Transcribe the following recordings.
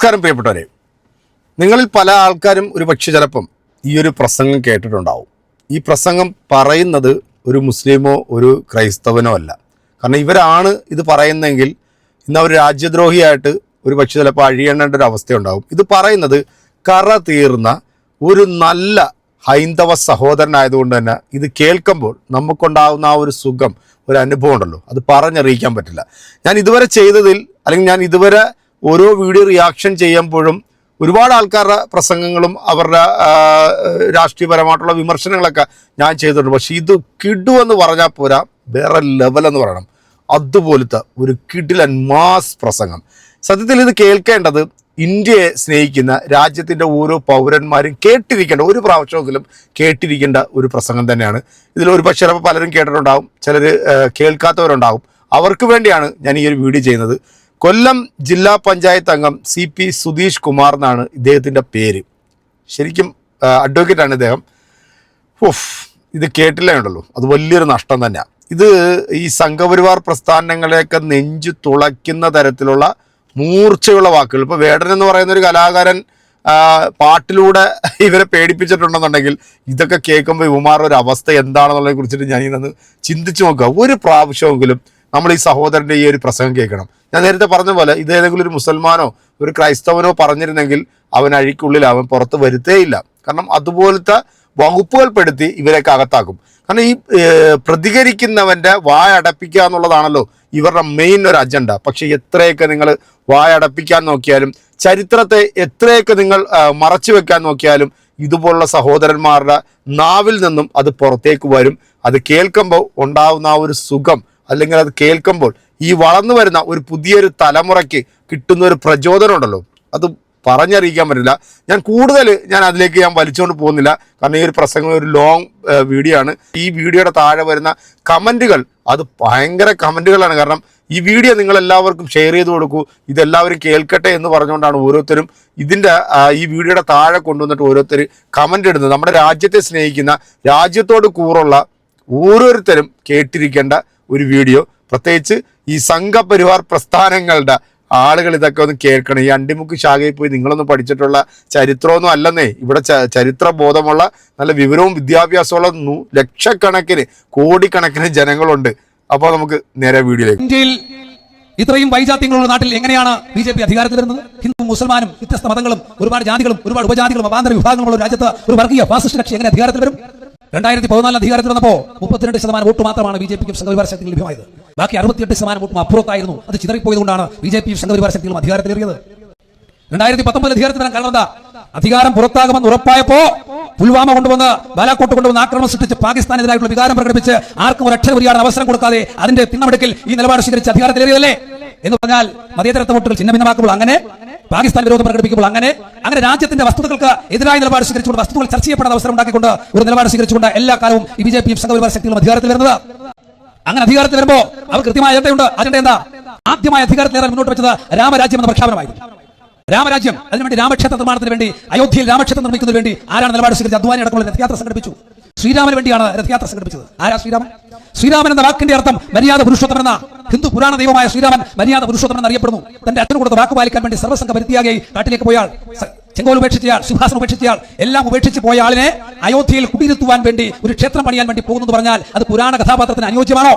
നമസ്കാരം പ്രിയപ്പെട്ടവരെ. നിങ്ങളിൽ പല ആൾക്കാരും ഒരു പക്ഷെ ചിലപ്പം ഈ ഒരു പ്രസംഗം കേട്ടിട്ടുണ്ടാവും. ഈ പ്രസംഗം പറയുന്നത് ഒരു മുസ്ലിമോ ഒരു ക്രൈസ്തവനോ അല്ല. കാരണം ഇവരാണ് ഇത് പറയുന്നതെങ്കിൽ ഇന്ന് അവർ രാജ്യദ്രോഹിയായിട്ട് ഒരു പക്ഷെ ചിലപ്പോൾ അഴിയേണ്ട ഒരു അവസ്ഥയുണ്ടാവും. ഇത് പറയുന്നത് കറ തീർന്ന ഒരു നല്ല ഹൈന്ദവ സഹോദരനായതുകൊണ്ട് തന്നെ ഇത് കേൾക്കുമ്പോൾ നമുക്കുണ്ടാകുന്ന ആ ഒരു സുഖം ഒരു അനുഭവം ഉണ്ടല്ലോ. അത് പറഞ്ഞറിയിക്കാൻ പറ്റില്ല. ഞാൻ ഇതുവരെ ചെയ്തതിൽ അല്ലെങ്കിൽ ഞാൻ ഇതുവരെ ഓരോ വീഡിയോ റിയാക്ഷൻ ചെയ്യുമ്പോഴും ഒരുപാട് ആൾക്കാരുടെ പ്രസംഗങ്ങളും അവരുടെ രാഷ്ട്രീയപരമായിട്ടുള്ള വിമർശനങ്ങളൊക്കെ ഞാൻ ചെയ്തിട്ടുണ്ട്. പക്ഷേ ഇത് കിഡു എന്ന് പറഞ്ഞാൽ പോരാ വേറെ ലെവൽ എന്ന് പറയണം. അതുപോലത്തെ ഒരു കിടിലൻ മാസ് പ്രസംഗം. സത്യത്തിൽ ഇത് കേൾക്കേണ്ടത് ഇന്ത്യയെ സ്നേഹിക്കുന്ന രാജ്യത്തിന്റെ ഓരോ പൗരന്മാരും കേട്ടിരിക്കേണ്ട ഒരു പ്രാവശ്യമെങ്കിലും കേട്ടിരിക്കേണ്ട ഒരു പ്രസംഗം തന്നെയാണ്. ഇതിൽ ഒരു പക്ഷേ ചിലപ്പോൾ പലരും കേട്ടിട്ടുണ്ടാവും ചിലർ കേൾക്കാത്തവരുണ്ടാവും. അവർക്ക് വേണ്ടിയാണ് ഞാൻ ഈ ഒരു വീഡിയോ ചെയ്യുന്നത്. കൊല്ലം ജില്ലാ പഞ്ചായത്ത് അംഗം സി പി സുധീഷ് കുമാർ എന്നാണ് ഇദ്ദേഹത്തിന്റെ പേര്. ശരിക്കും അഡ്വക്കേറ്റ് ആണ് ഇദ്ദേഹം. ഉഫ് ഇത് കേട്ടില്ലേ ഉണ്ടല്ലോ? അത് വലിയൊരു നഷ്ടം തന്നെയാണ് ഇത് ഈ സംഘപരിവാർ പ്രസ്ഥാനങ്ങളെയൊക്കെ നെഞ്ചു തുളയ്ക്കുന്ന തരത്തിലുള്ള മൂർച്ചയുള്ള വാക്കുകൾ. ഇപ്പോൾ വേടൻ എന്ന് പറയുന്ന ഒരു കലാകാരൻ പാട്ടിലൂടെ ഇവരെ പേടിപ്പിച്ചിട്ടുണ്ടെന്നുണ്ടെങ്കിൽ ഇതൊക്കെ കേൾക്കുമ്പോൾ ഇവമാരുടെ ഒരു അവസ്ഥ എന്താണെന്നുള്ളതിനെ കുറിച്ചിട്ട് ഞാൻ ഇന്ന് ചിന്തിച്ചു നോക്കുക. ഒരു പ്രാവശ്യമെങ്കിലും നമ്മൾ ഈ സഹോദരന്റെ ഈ ഒരു പ്രസംഗം കേൾക്കണം. ഞാൻ നേരത്തെ പറഞ്ഞ പോലെ ഇത് ഏതെങ്കിലും ഒരു മുസൽമാനോ ഒരു ക്രൈസ്തവനോ പറഞ്ഞിരുന്നെങ്കിൽ അവൻ അഴിക്കുള്ളിൽ അവൻ പുറത്ത് വരുത്തേയില്ല. കാരണം അതുപോലത്തെ വകുപ്പുകൾ പെടുത്തി ഇവരെയൊക്കെ അകത്താക്കും. കാരണം ഈ പ്രതികരിക്കുന്നവന്റെ വായ അടപ്പിക്കുക എന്നുള്ളതാണല്ലോ ഇവരുടെ മെയിൻ ഒരു അജണ്ട പക്ഷെ എത്രയൊക്കെ നിങ്ങൾ വായ അടപ്പിക്കാൻ നോക്കിയാലും ചരിത്രത്തെ എത്രയൊക്കെ നിങ്ങൾ മറച്ചു വെക്കാൻ നോക്കിയാലും ഇതുപോലുള്ള സഹോദരന്മാരുടെ നാവിൽ നിന്നും അത് പുറത്തേക്ക് വരും. അത് കേൾക്കുമ്പോൾ ഉണ്ടാവുന്ന ആ ഒരു സുഖം അല്ലെങ്കിൽ അത് കേൾക്കുമ്പോൾ ഈ വളർന്നു വരുന്ന ഒരു പുതിയൊരു തലമുറയ്ക്ക് കിട്ടുന്ന ഒരു പ്രചോദനം ഉണ്ടല്ലോ. അത് പറഞ്ഞറിയിക്കാൻ പറ്റില്ല. ഞാൻ കൂടുതൽ ഞാൻ അതിലേക്ക് ഞാൻ വലിച്ചുകൊണ്ട് പോകുന്നില്ല. കാരണം ഈ ഒരു പ്രസംഗം ഒരു ലോങ് വീഡിയോ ആണ്. ഈ വീഡിയോയുടെ താഴെ വരുന്ന കമന്റുകൾ അത് ഭയങ്കര കമന്റുകളാണ് കാരണം ഈ വീഡിയോ നിങ്ങൾ എല്ലാവർക്കും ഷെയർ ചെയ്ത് കൊടുക്കൂ. ഇതെല്ലാവരും കേൾക്കട്ടെ എന്ന് പറഞ്ഞുകൊണ്ടാണ് ഓരോരുത്തരും ഇതിന്റെ ഈ വീഡിയോയുടെ താഴെ കൊണ്ടുവന്നിട്ട് ഓരോരുത്തർ കമന്റ് ഇടുന്നത്. നമ്മുടെ രാജ്യത്തെ സ്നേഹിക്കുന്ന രാജ്യത്തോട് കൂറുള്ള ഓരോരുത്തരും കേട്ടിരിക്കേണ്ട ഒരു വീഡിയോ. പ്രത്യേകിച്ച് ഈ സംഘപരിവാർ പ്രസ്ഥാനങ്ങളുടെ ആളുകൾ ഇതൊക്കെ ഒന്ന് കേൾക്കണം. ഈ അണ്ടിമുക്ക് ശാഖയിൽ പോയി നിങ്ങളൊന്നും പഠിച്ചിട്ടുള്ള ചരിത്രമൊന്നും അല്ലെന്നേ. ഇവിടെ ചരിത്ര ബോധമുള്ള നല്ല വിവരവും വിദ്യാഭ്യാസമുള്ള ലക്ഷക്കണക്കിന് കോടിക്കണക്കിന് ജനങ്ങളുണ്ട്. അപ്പോൾ നമുക്ക് നേരെ വീഡിയോയിലേക്ക്. ഇന്ത്യയിൽ ഇത്രയും വൈജാത്യങ്ങളുള്ള നാട്ടിൽ എങ്ങനെയാണ് ബി ജെ പി അധികാരത്തിൽ വരുന്നത് ഹിന്ദു മുസൽമാനും വ്യത്യസ്ത മതങ്ങളും ഒരുപാട് ജാതികളും ഒരുപാട് ഉപജാതികളും അവാന്തര വിഭാഗങ്ങളുള്ള രാജ്യത്ത് ഒരു വർഗീയ ഫാസിസ്റ്റ് കക്ഷി എങ്ങനെ അധികാരത്തിൽ വരും? രണ്ടായിരത്തി പതിനാലിൽ അധികാരത്തിൽ വന്നപ്പോൾ മുപ്പത്തിരണ്ട് ശതമാനം വോട്ട് മാത്രമാണ് ബി ജെ പിക്കും സംഘപരിവാര ശക്തികൾ ലഭ്യമായത്. ബാക്കി അറുപത്തിയെട്ട് ശതമാനം വോട്ടും അപ്പുറത്തായിരുന്നു. അത് ചിതറിപ്പോയതുകൊണ്ടാണ് ബി ജെ പിയും സംഘപരിവാര ശക്തികളും അധികാരത്തിലേറിയത്. രണ്ടായിരത്തി പത്തൊമ്പതിൽ അധികാരത്തിൽ വരാൻ അധികാരം പുറത്താകുമെന്ന് ഉറപ്പായപ്പോ പുൽവാമ കൊണ്ടുവന്ന് ബാലാക്കോട്ട് കൊണ്ടുവന്ന് ആക്രമണം സൃഷ്ടിച്ച് പാകിസ്ഥാനെതിരായിട്ടുള്ള വികാരം പ്രകടിപ്പിച്ച് ആർക്കും ഒരു അക്ഷര ഉരിയാടാൻ അവസരം കൊടുക്കാതെ അതിന്റെ തിണ്ണമെടുക്കൽ ഈ നിലപാട് സ്വീകരിച്ച് അധികാരത്തിലേറിയതല്ലേ? എന്ന് പറഞ്ഞാൽ മതേതരത്വ വോട്ടുകൾ ചിഹ്ന ഭിന്നമാക്കുമ്പോൾ അങ്ങനെ പാകിസ്ഥാൻ വിരോധം പ്രകടിപ്പിക്കുമ്പോൾ അങ്ങനെ അങ്ങനെ രാജ്യത്തിന്റെ വസ്തുതകൾക്ക് എതിരായ നിലപാട് സ്വീകരിച്ചുകൊണ്ട് വസ്തുക്കൾ ചർച്ച ചെയ്യപ്പെടുന്ന അവസരം ഉണ്ടാക്കിക്കൊണ്ട് ഒരു നിലപാട് സ്വീകരിച്ചുകൊണ്ട് എല്ലാ കാലവും ഈ ബി ജെ പിയും സംഘപരിവാര ശക്തികളും അധികാരത്തിൽ വരുന്നത്. അങ്ങനെ അധികാരത്തിൽ വരുമ്പോ അവർ കൃത്യമായ അജണ്ടയുണ്ട്. അജണ്ട എന്താ? ആദ്യമായി അധികാരത്തിൽ മുന്നോട്ട് വെച്ചത് രാമരാജ്യം എന്ന പ്രഖ്യാപനമായിരുന്നു. രാമരാജ്യം അതിനുവേണ്ടി രാമക്ഷേത്ര നിർമ്മാണത്തിന് വേണ്ടി അയോധ്യയിൽ രാമക്ഷേത്രം നിർമ്മിക്കുന്നതിന് വേണ്ടി ആരാണ് നിലപാട് സ്വീകരിച്ച് അധ്വാനി അടക്കമുള്ള രഥയാത്ര സംഘടിപ്പിച്ചു. ശ്രീരാമന് വേണ്ടിയാണ് രഥയാത്ര സംഘടിപ്പിച്ചത്. ആരാ ശ്രീരാമൻ? ശ്രീരാമൻ എന്ന വാക്കിന്റെ അർത്ഥം മര്യാദ പുരുഷോത്തമൻ എന്ന ഹിന്ദു പുരാണ ദൈവമായ ശ്രീരാമൻ മര്യാദ പുരുഷോത്തമൻ എന്നറിയപ്പെടുന്നു. തന്റെ അച്ഛന് കൊടുത്ത വാക്ക് പാലിക്കാൻ വേണ്ടി സർവസംഘ പരിത്യാഗിയായി കാട്ടിലേക്ക് പോയാൽ ചെങ്കോൽ ഉപേക്ഷിച്ചയാൾ സിംഹാസനം ഉപേക്ഷിച്ചയാൾ എല്ലാം ഉപേക്ഷിച്ച് പോയ ആളിനെ അയോധ്യയിൽ കുടിയിരുത്തുവാൻ വേണ്ടി ഒരു ക്ഷേത്രം പണിയാൻ വേണ്ടി പോകുന്നു പറഞ്ഞാൽ അത് പുരാണ കഥാപാത്രത്തിന് അനുയോജ്യമാണോ?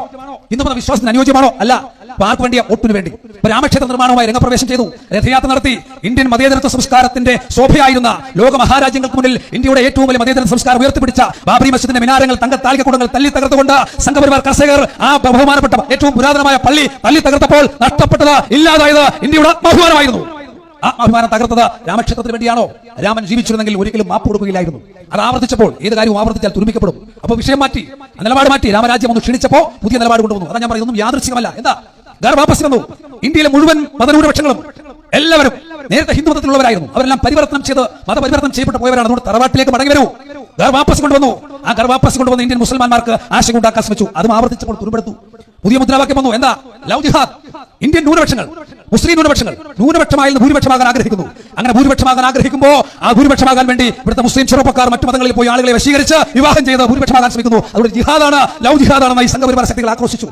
ഹിന്ദു മത വിശ്വാസത്തിന് അനുയോജ്യമാണോ? അല്ല. പാർക്ക് വേണ്ടിയ? വോട്ടിന് വേണ്ടി. രാമക്ഷേത്ര നിർമ്മാണവുമായി രംഗപ്രവേശം ചെയ്തു. രഥയാത്ര നടത്തി. ഇന്ത്യൻ മതേതരത്വ സംസ്കാരത്തിന്റെ ശോഭയായിരുന്ന ലോക മഹാരാജ്യങ്ങൾക്ക് മുന്നിൽ ഇന്ത്യയുടെ ഏറ്റവും വലിയ മതേതര സംസ്കാരം ഉയർത്തിപ്പിടിച്ച ബാബറി മസ്ജിദിന്റെ മിനാരങ്ങൾ തങ്ക താലികക്കുടങ്ങൾ തല്ലി തകർത്തുകൊണ്ട് സംഘപരിവാർ കർഷകർ ആ ബഹുമാനപ്പെട്ട ഏറ്റവും പുരാതനമായ പള്ളി തല്ലി തകർത്തപ്പോൾ നഷ്ടപ്പെട്ടത് ഇല്ലാതായത് ഇന്ത്യയുടെ ആത്മാഭിമാനമായിരുന്നു ആത്മാഭിമാനം തകർത്തത് രാമക്ഷേത്രത്തിന് വേണ്ടിയാണോ? രാമൻ ജീവിച്ചിരുന്നെങ്കിൽ ഒരിക്കലും മാപ്പ് കൊടുക്കുകയില്ലായിരുന്നു. അത് ആവർത്തിച്ചപ്പോൾ ഏത് കാര്യവും ആവർത്തിച്ചാൽ തുരുമിക്കപ്പെടും അപ്പോൾ വിഷയം മാറ്റി. നിലപാട് മാറ്റി. രാമരാജ്യം ഒന്ന് ക്ഷണിച്ചപ്പോ പുതിയ നിലപാട് കൊണ്ടുവന്നു. അതാ ഞാൻ പറയുന്നതും. യാദൃശ്ചികമല്ല. എന്താ? ഗർ വാപ്പസ് വന്നു. ഇന്ത്യയിലെ മുഴുവൻ മതന്യൂനപക്ഷങ്ങളും എല്ലാവരും നേരത്തെ ഹിന്ദു മതത്തിലുള്ളവരായിരുന്നു. അവരെല്ലാം പരിവർത്തനം ചെയ്ത് മതപരിവർത്തനം ചെയ്യപ്പെട്ട പോയവരാണ്. അതുകൊണ്ട് തറവാട്ടിലേക്ക് മടങ്ങി വരൂ. ഗർ വാപ്പസ് കൊണ്ടുവന്നു. ആ ഗർ വാപ്പസ് കൊണ്ടുവന്ന് ഇന്ത്യൻ മുസൽമാന്മാർക്ക് ആശങ്ക ഉണ്ടാക്കാൻ ശ്രമിച്ചു. അതും ആവർത്തിച്ചപ്പോൾ തുരുമ്പെടുത്തു. പുതിയ മുദ്രാവാക്യം വന്നു. എന്താ? ലവ് ജിഹാദ്. ഇന്ത്യൻ ന്യൂനപക്ഷങ്ങൾ. മുസ്ലിം ന്യൂനപക്ഷങ്ങൾ ന്യൂനപക്ഷമായി ഭൂരിപക്ഷമാകാൻ ആഗ്രഹിക്കുന്നു. അങ്ങനെ ഭൂരിപക്ഷമാകാൻ ആഗ്രഹിക്കുമ്പോൾ ആ ഭൂരിപക്ഷമാകാൻ വേണ്ടി ഇവിടുത്തെ മുസ്ലിം ചെറുപ്പക്കാർ മറ്റു മതങ്ങളിൽ പോയി ആളുകളെ വശീകരിച്ച് വിവാഹം ചെയ്ത് ഭൂരിപക്ഷമാകാൻ ശ്രമിക്കുന്നു. അതുകൊണ്ട് ജിഹാദാണ് ലവ് ജിഹാദാണെന്ന് ഈ സംഘപരിവാര ശക്തികൾ ആക്രോശിച്ചു.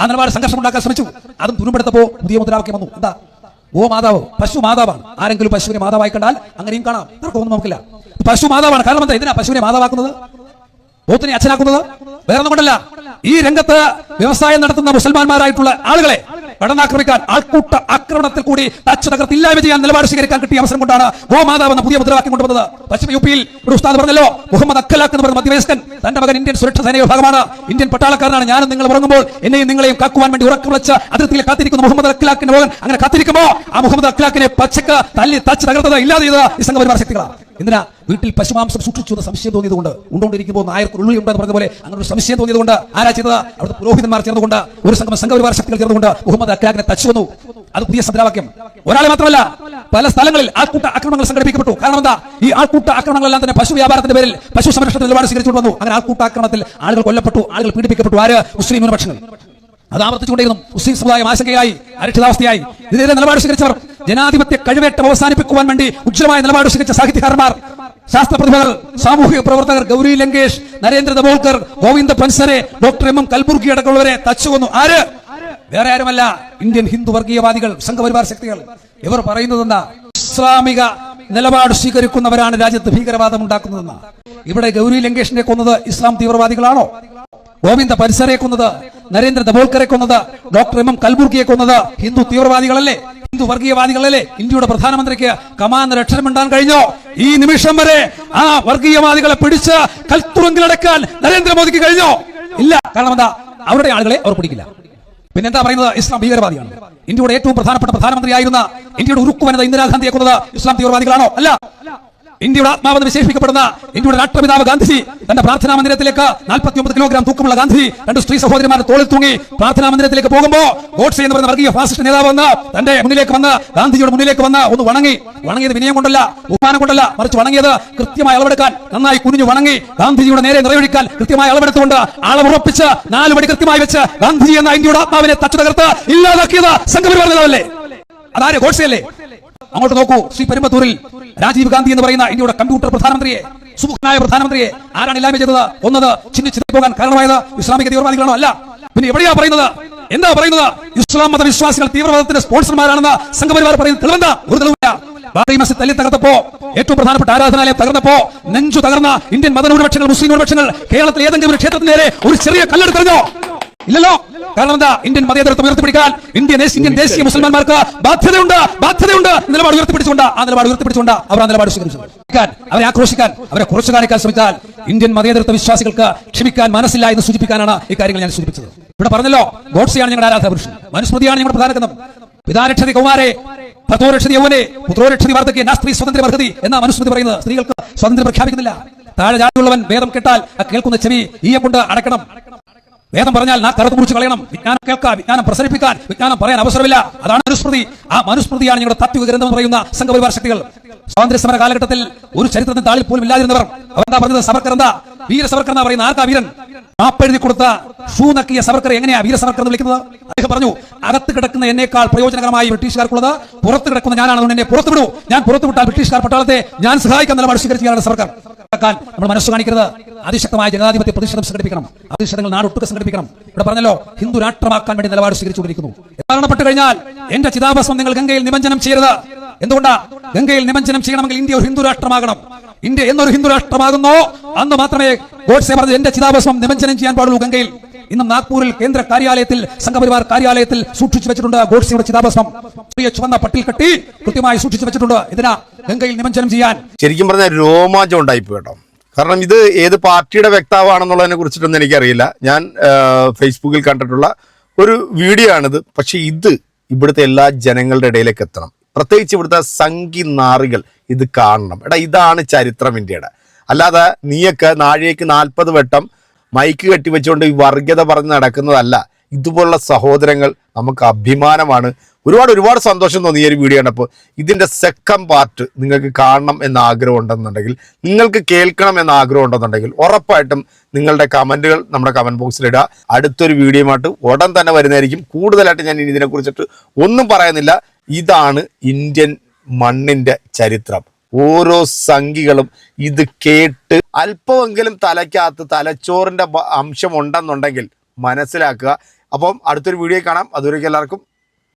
ആ സംഘർഷം ഉണ്ടാക്കാൻ ശ്രമിച്ചു. അതും തുരുമ്പെടുത്തപ്പോ പുതിയ മുദ്രാവാക്യം വന്നു. എന്താ? ഓ മാതാവ് പശു മാതാവാണ്. ആരെങ്കിലും പശുവിനെ മാതാവായി കണ്ടാൽ അങ്ങനെയും കാണാം. തർക്കമൊന്നും നമുക്കില്ല. പശു മാതാവാണ്. കാരണം എന്താ? ഇതിനാ പശുവിനെ മാതാവാക്കുന്നത്? പോത്തിനെ അച്ഛനാക്കുന്നത്? വേറെ ഒന്നും കൊണ്ടല്ല. ഈ രംഗത്ത് വ്യവസായം നടത്തുന്ന മുസൽമാന്മാരായിട്ടുള്ള ആളുകളെ കടന്നാക്രമിക്കാൻ ആൾക്കൂട്ട ആക്രമണത്തിൽ കൂടി തച്ച് തകർത്ത് ഇല്ലായ്മ ചെയ്യാൻ നിലപാട് സ്വീകരിക്കാൻ കിട്ടിയ അവസരം കൊണ്ടാണ് ഗോമാതാവ് എന്ന പുതിയ മുദ്രാവാക്യം കൊണ്ടുവന്നത്. പശ്ചിമ യു പിയിൽ ഒരു ഉസ്താദ് പറഞ്ഞല്ലോ മുഹമ്മദ് അഖലാഖ് എന്ന് പറഞ്ഞ മധ്യവയസ്കൻ തന്റെ മകൻ ഇന്ത്യൻ സുരക്ഷാ സേനയുടെ ഭാഗമാണ് ഇന്ത്യൻ പട്ടാളക്കാരനാണ്. ഞാനും നിങ്ങൾ ഉറങ്ങുമ്പോൾ എന്നെയും നിങ്ങളെയും കാക്കുവാൻ വേണ്ടി ഉറക്കം വെച്ച അതിർത്തിയിൽ കാത്തിരിക്കുന്ന മുഹമ്മദ് അഖ്ലാഖിന്റെ മകൻ അങ്ങനെ കാത്തിരിക്കുമ്പോൾ ആ മുഹമ്മദ് അഖ്ലാഖിനെ പച്ചക്ക് തല്ലി തച്ച് തകർത്തത് ഇല്ലാതെ ചെയ്തത് ഈ സംഘപരിവാർ ശക്തികളാണ്. എന്തിനാ വീട്ടിൽ പശുമാംസം സൂക്ഷിച്ചു എന്ന് സംശയം തോന്നിയതുകൊണ്ട് ഉണ്ടോണ്ടിരിക്കുമ്പോൾ നായർക്ക് ഉള്ളി ഉണ്ടെന്ന് പറഞ്ഞ പോലെ അങ്ങനെ ഒരു സംശയം തോന്നിയതുകൊണ്ട് ആരാ ചെയ്തത്? അവിടുത്തെ പുരോഹിതന്മാർ ചേർന്നുകൊണ്ട് ഒരു സംഘം സംഘപരിവാർ ശക്തികൾ ചേർന്നുകൊണ്ട് മുഹമ്മദ് അഖ്ലാഖിനെ തച്ചു വന്നു. അത് പുതിയ സദ്രാവാക്യം ഒരാളെ മാത്രമല്ല പല സ്ഥലങ്ങളിൽ ആൾക്കൂട്ട ആക്രമണങ്ങൾ സംഘടിപ്പിക്കപ്പെട്ടു. കാരണം എന്താ? ഈ ആൾക്കൂട്ട ആക്രമണങ്ങളെല്ലാം തന്നെ പശു വ്യാപാരത്തിന്റെ പേരിൽ പശു സംരക്ഷണത്തിന് നിലപാട് സ്വീകരിച്ചുകൊണ്ട് വന്നു. അങ്ങനെ ആൾക്കൂട്ട ആക്രമണത്തിൽ ആളുകൾ കൊല്ലപ്പെട്ടു ആളുകൾ പീഡിപ്പിക്കപ്പെട്ടു. ആര്? മുസ്ലിം ന്യൂനപക്ഷങ്ങൾ. അത് ആവർത്തിച്ചുകൊണ്ടിരുന്നു മുസ്ലിം സമുദായം ആശങ്കയായി അരക്ഷിതാവസ്ഥയായി. ഇതിനെതിരെ നിലപാട് സ്വീകരിച്ചവർ ജനാധിപത്യ കഴിവേറ്റം അവസാനിപ്പിക്കുവാൻ വേണ്ടി ഉജ്ജ്വലമായ നിലപാട് സ്വീകരിച്ച സാഹിത്യകാരന്മാർ ശാസ്ത്ര പ്രതിഭകൾ സാമൂഹിക പ്രവർത്തകർ Gauri Lankesh Narendra Dabholkar Govind Pansare doctor M M Kalburgi അടക്കമുള്ളവരെ തച്ചുകൊന്നു. ആര്? വേറെ ആരുമല്ല. ഇന്ത്യൻ ഹിന്ദു വർഗീയവാദികൾ സംഘപരിവാർ ശക്തികൾ. ഇവർ പറയുന്നത് ഇസ്ലാമിക നിലപാട് സ്വീകരിക്കുന്നവരാണ് രാജ്യത്ത് ഭീകരവാദം ഉണ്ടാക്കുന്നതെന്ന്. ഇവിടെ ഗൗരി ലങ്കേഷിനെ കൊന്നത് ഇസ്ലാം തീവ്രവാദികളാണോ? ഗോവിന്ദ പരിസരയെ കൊന്നത് നരേന്ദ്ര ദബോൾക്കറെ കൊന്നത് ഡോക്ടർ എം എം കൽബുർഗിയെ കൊന്നത്. ഹിന്ദു തീവ്രവാദികളല്ലേ? ഹിന്ദു വർഗീയവാദികളല്ലേ? ഇന്ത്യയുടെ പ്രധാനമന്ത്രിക്ക് കമാന്ന് രക്ഷരമിണ്ടാൻ കഴിഞ്ഞോ? ഈ നിമിഷം വരെ ആ വർഗീയവാദികളെ പിടിച്ച് കൽത്തുറങ്കിലടക്കാൻ നരേന്ദ്രമോദിക്ക് കഴിഞ്ഞോ? ഇല്ല. കാരണം എന്താ? അവരുടെ ആളുകളെ അവർ പിടിക്കില്ല. പിന്നെന്താ പറയുന്നത്? ഇസ്ലാം ഭീകരവാദിയാണ്. ഇന്ത്യയുടെ ഏറ്റവും പ്രധാനപ്പെട്ട പ്രധാനമന്ത്രിയായിരുന്ന ഇന്ത്യയുടെ ഉരുക്കു വനിത ഇന്ദിരാഗാന്ധിയെ കൊന്നത് ഇസ്ലാം തീവ്രവാദികളാണോ? അല്ല. ഇന്ത്യയുടെ ആത്മാവെന്ന് വിശേഷിപ്പിക്കപ്പെടുന്ന ഇന്ത്യയുടെ രാഷ്ട്രപിതാവ് ഗാന്ധിജി തന്റെ പ്രാർത്ഥനാ മന്ദിരത്തിലേക്ക് നാൽപ്പത്തി ഒമ്പത് കിലോഗ്രാം തൂക്കമുള്ള ഗാന്ധി രണ്ട് സ്ത്രീ സഹോദരിമാരെ തോളിൽ തൂങ്ങി പ്രാർത്ഥനാ മന്ദിരത്തിലേക്ക് പോകുമ്പോൾ ഗോഡ്സെ എന്ന് പറയുന്ന വർഗീയ ഫാസിസ്റ്റ് നേതാവ് വന്ന് തന്റെ മുന്നിലേക്ക് വന്ന് ഗാന്ധിജിയുടെ മുന്നിലേക്ക് വന്ന് ഒന്ന് വണങ്ങി. വണങ്ങിയത് വിനയം കൊണ്ടല്ല ബഹുമാനം കൊണ്ടല്ല മറിച്ച് വണങ്ങിയത് കൃത്യമായി അളവെടുക്കാൻ നന്നായി കുനിഞ്ഞു വണങ്ങി ഗാന്ധിജിയുടെ നേരെ നിറയൊഴിക്കാൻ കൃത്യമായി അളവെടുത്തുകൊണ്ട് അളവുറപ്പിച്ച് നാല് മണി കൃത്യമായി വെച്ച് ഗാന്ധിജി എന്ന ഇന്ത്യയുടെ ആത്മാവിനെ തച്ചു തകർത്ത് ഇല്ലാതാക്കിയത് സംഘപരിവാർ നേതാവല്ലേ? അതാരെ? ഗോഡ്സെ അല്ലേ അങ്ങോട്ട് നോക്കൂ ശ്രീ പെരുമ്പത്തൂരിൽ രാജീവ് ഗാന്ധി എന്ന് പറയുന്ന ഇന്ത്യയുടെ കമ്പ്യൂട്ടർ പ്രധാനമന്ത്രിയെ സുമുഖനായ പ്രധാനമന്ത്രിയെ ആരാണ് ഇല്ലായ്മ ചെയ്തത്? ഒന്നത് ചിന്നി ചിന്തി പോകാൻ കാരണമായത് ഇസ്ലാമിക തീവ്രവാദികളാണോ? അല്ല. പിന്നെ എവിടെയാ പറയുന്നത്? എന്താ പറയുന്നത്? ഇസ്ലാം മത വിശ്വാസികൾ തീവ്രവാദത്തിന്റെ സ്പോൺസർമാരാണെന്ന് സംഘപരിവാർ പറയുന്നത് തെളിവെന്താ? ഒരു തെളിവില്ല. ബാബറി തല്ലി തകർത്തപ്പോ ഏറ്റവും പ്രധാനപ്പെട്ട ആരാധനാലയം തകർന്നപ്പോ നെഞ്ചു തകർന്ന ഇന്ത്യൻ മതന്യൂനപക്ഷങ്ങൾ മുസ്ലിം ന്യൂനപക്ഷങ്ങൾ കേരളത്തിലെ ഏതെങ്കിലും ഒരു ക്ഷേത്രത്തിന് നേരെ ഒരു ചെറിയ കല്ലെടുത്തെറിഞ്ഞോ? ഇല്ലല്ലോ. കാരണം എന്താ? ഇന്ത്യൻ മതേതരത്വം ഉയർത്തിപ്പിടിക്കാൻ ഇന്ത്യൻ ഇന്ത്യൻ ദേശീയ മുസ്ലിംമാർക്ക് ബാധ്യതയുണ്ട് ബാധ്യതയുണ്ട്. നിലപാട് ഉയർത്തിപ്പിടിച്ചുകൊണ്ട് ആ നിലപാട് ഉയർത്തിപ്പിടിച്ചുകൊണ്ട് അവർ ആ നിലപാട് സ്വീകരിച്ചു അവരെ ആക്രോശിക്കാൻ അവരെ കുറച്ചു കാണിക്കാൻ ശ്രമിച്ചാൽ ഇന്ത്യൻ മതേതരത്വ വിശ്വാസികൾക്ക് ക്ഷമിക്കാൻ മനസ്സില്ല എന്ന് സൂചിപ്പിക്കാനാണ് ഈ കാര്യങ്ങൾ ഞാൻ സൂചിപ്പിച്ചത്. ഇവിടെ പറഞ്ഞല്ലോ ഗോഡ്സെയാണ് ഞങ്ങളുടെ ആരാധന പുരുഷൻ മനുസ്മൃതിയാണ് ഞങ്ങളുടെ പ്രധാനകഥം പിതാരക്ഷതി കൗമാരെ ഭർത്തോരക്ഷതി യൗവനെ പുത്രോരക്ഷതി വാർദ്ധക്യ നാസ്ത്രീ സ്വതന്ത്ര വർദ്ധതി എന്ന മനുസ്മൃതി പറയുന്നത്. സ്ത്രീകൾക്ക് സ്വാതന്ത്ര്യം പ്രഖ്യാപിക്കുന്നില്ല. താഴെ ജാതിയുള്ളവൻ വേദം കേട്ടാൽ കേൾക്കുന്ന ചെവി ഈയം കൊണ്ട് അടക്കണം വേദം പറഞ്ഞാൽ നാ കറുത്ത് മുറിച്ച് കളയണം. വിജ്ഞാനം കേൾക്കാൻ വിജ്ഞാനം പ്രസരിപ്പിക്കാൻ വിജ്ഞാനം പറയാൻ അവസരമില്ല. അതാണ് മനുസ്മൃതി ആ മനുസ്മൃതിയാണ് ഞങ്ങളുടെ തത്വ ഗ്രന്ഥം പറയുന്ന സംഘപരിവാർ ശക്തികൾ. സ്വാതന്ത്ര്യ സമര കാലഘട്ടത്തിൽ ഒരു ചരിത്രത്തിന് താളിൽ പോലും ഇല്ലാതിരുന്നവർ. അവരെന്താ പറഞ്ഞത്? സവർക്കർ എന്താ? വീര സവർക്കർ എന്നാ പറയുന്ന ആർക്കാ വീരൻ? മാപ്പെഴുതി കൊടുത്ത ഷൂ നക്കിയ സവർക്കർ എങ്ങനെയാ വീര സവർക്കർ എന്ന് വിളിക്കുന്നത്? അദ്ദേഹം പറഞ്ഞു അകത്ത് കിടക്കുന്ന എന്നേക്കാൾ പ്രയോജനകരമായി ബ്രിട്ടീഷുകാർക്കുള്ളത് പുറത്ത് കിടക്കുന്ന ഞാനാണ് എന്നെ പുറത്തു വിടൂ. ഞാൻ പുറത്തു വിട്ടാൽ ബ്രിട്ടീഷുകാർ പട്ടാളത്തെ ഞാൻ സഹായിക്കാൻ നിലപാട് സ്വീകരിക്കുകയാണ് സർക്കാർ ാക്കാൻ നമ്മൾ മനസ്സ് കാണിക്കരുത് അതിശക്തമായ ജനാധിപത്യ പ്രതിഷേധം സംഘടിപ്പിക്കണം. പ്രതിഷേധങ്ങൾ നാടൊട്ടുക സംഘടിപ്പിക്കണം. ഇവിടെ പറഞ്ഞല്ലോ ഹിന്ദു രാഷ്ട്രമാക്കാൻ വേണ്ടി നിലപാട് സ്വീകരിച്ചുകൊണ്ടിരിക്കുന്നു. മരണപ്പെട്ട് കഴിഞ്ഞാൽ എന്റെ ചിതാഭസ്മം നിങ്ങൾ ഗംഗയിൽ നിമഞ്ജനം ചെയ്യരുത്. എന്തുകൊണ്ടാ? ഗംഗയിൽ നിമഞ്ജനം ചെയ്യണമെങ്കിൽ ഇന്ത്യ ഒരു ഹിന്ദു രാഷ്ട്രമാകണം. ഇന്ത്യ എന്നൊരു ഹിന്ദു രാഷ്ട്രമാകുന്നോ. അന്ന് മാത്രമേ ഗോഡ്സെ പറഞ്ഞത് എന്റെ ചിതാഭസ്മം നിമഞ്ജനം ചെയ്യാൻ പാടുള്ളൂ ഗംഗയിൽ. ഇന്നും നാഗ്പൂരിൽ കേന്ദ്ര കാര്യാലയത്തിൽ സംഘപരിവാർ കാര്യാലയത്തിൽ സൂക്ഷിച്ചു വെച്ചിട്ടുണ്ട് ഗോഡ്സിയുടെ ചിതാഭസ്മം. ചെറിയ ചുവന്ന പട്ടിൽ കെട്ടി കൃത്യമായി സൂക്ഷിച്ചു വെച്ചിട്ടുണ്ട്. ഇതിനാ ഗംഗയിൽ നിമഞ്ജനം ചെയ്യാൻ. ശരിക്കും പറഞ്ഞാൽ രോമാഞ്ചം ഉണ്ടായി കേട്ടോ. കാരണം ഇത് ഏത് പാർട്ടിയുടെ വ്യക്താവാണെന്നുള്ളതിനെ കുറിച്ചിട്ടൊന്നും എനിക്കറിയില്ല. ഞാൻ ഫേസ്ബുക്കിൽ കണ്ടിട്ടുള്ള ഒരു വീഡിയോ ആണിത്. പക്ഷെ ഇത് ഇവിടുത്തെ എല്ലാ ജനങ്ങളുടെ ഇടയിലേക്ക് എത്തണം. പ്രത്യേകിച്ച് ഇവിടുത്തെ സംഘി നാറികൾ ഇത് കാണണം. എടാ ഇതാണ് ചരിത്രം ഇന്ത്യയുടെ. അല്ലാതെ നീയൊക്കെ നാഴികയ്ക്ക് നാൽപ്പത് വട്ടം മൈക്ക് കെട്ടിവെച്ചുകൊണ്ട് ഈ വർഗീയത പറഞ്ഞ് നടക്കുന്നതല്ല. ഇതുപോലുള്ള സഹോദരങ്ങൾ നമുക്ക് അഭിമാനമാണ്. ഒരുപാട് ഒരുപാട് സന്തോഷം തോന്നിയ ഈ ഒരു വീഡിയോ ആണ് കണ്ടപ്പോൾ. ഇതിന്റെ സെക്കൻഡ് പാർട്ട് നിങ്ങൾക്ക് കാണണം എന്ന ആഗ്രഹം ഉണ്ടെന്നുണ്ടെങ്കിൽ നിങ്ങൾക്ക് കേൾക്കണം എന്ന ആഗ്രഹം ഉണ്ടെന്നുണ്ടെങ്കിൽ ഉറപ്പായിട്ടും നിങ്ങളുടെ കമന്റുകൾ നമ്മുടെ കമന്റ് ബോക്സിൽ ഇടുക. അടുത്തൊരു വീഡിയോയുമായിട്ട് ഉടൻ തന്നെ വരുന്നതായിരിക്കും. കൂടുതലായിട്ട് ഞാൻ ഇനി ഇതിനെക്കുറിച്ചിട്ട് ഒന്നും പറയുന്നില്ല. ഇതാണ് ഇന്ത്യൻ മണ്ണിന്റെ ചരിത്രം. ഓരോ സംഖികളും ഇത് കേട്ട് അല്പമെങ്കിലും തലയ്ക്കകത്ത് തലച്ചോറിന്റെ അംശം ഉണ്ടെന്നുണ്ടെങ്കിൽ മനസ്സിലാക്കുക. അപ്പം അടുത്തൊരു വീഡിയോ കാണാം. അതുവരെയ്ക്ക് എല്ലാവർക്കും